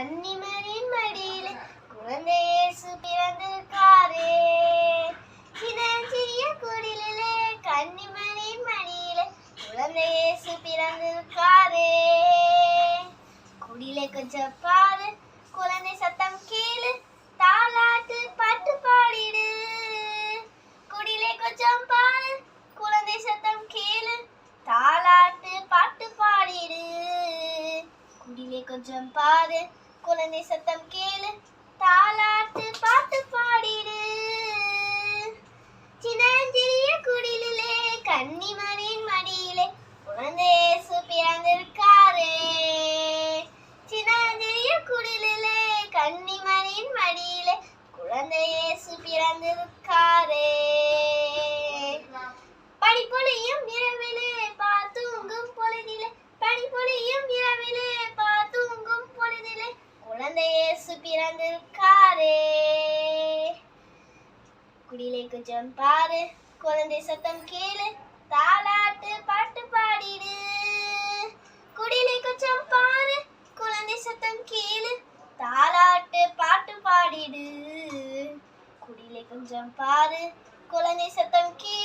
கன்னிமரின் மடியில குழந்தை இயேசு பிறந்திருக்காரே. சின்னஞ்சிறிய குடிலே கன்னிமரின் மடியில குழந்தை இயேசு பிறந்திருக்காரே. குடிலே கொஞ்சம் பாரு குழந்தை சத்தம் கேளு தாலாட்டு பாட்டு பாடிடு. குடிலே கொஞ்சம் பாரு குழந்தை சத்தம் கேளு தாலாட்டு பாட்டு பாடிடு. குடிலே கொஞ்சம் பாரு குழந்தை சத்தம் கேளு. தாளாட்டு பாட்டு பாடிடு. சின்னஞ்சிறிய குடிலே கன்னிமரின் மடியிலே குழந்தை பிறந்திருக்காரே. சின்னஞ்சிறிய குடிலே கன்னிமரின் மடியிலே குழந்தை பிறந்திருக்காரே. இயேசு குடிலை கொஞ்சம் பாரு குழந்தை சத்தம் கேளு தாளாட்டு பாட்டு பாடிடு. குடிலை கொஞ்சம் பாரு குழந்தை சத்தம் கேளு தாளாட்டு பாட்டு பாடிடு. குடிலை கொஞ்சம் பாரு குழந்தை சத்தம் கேளு.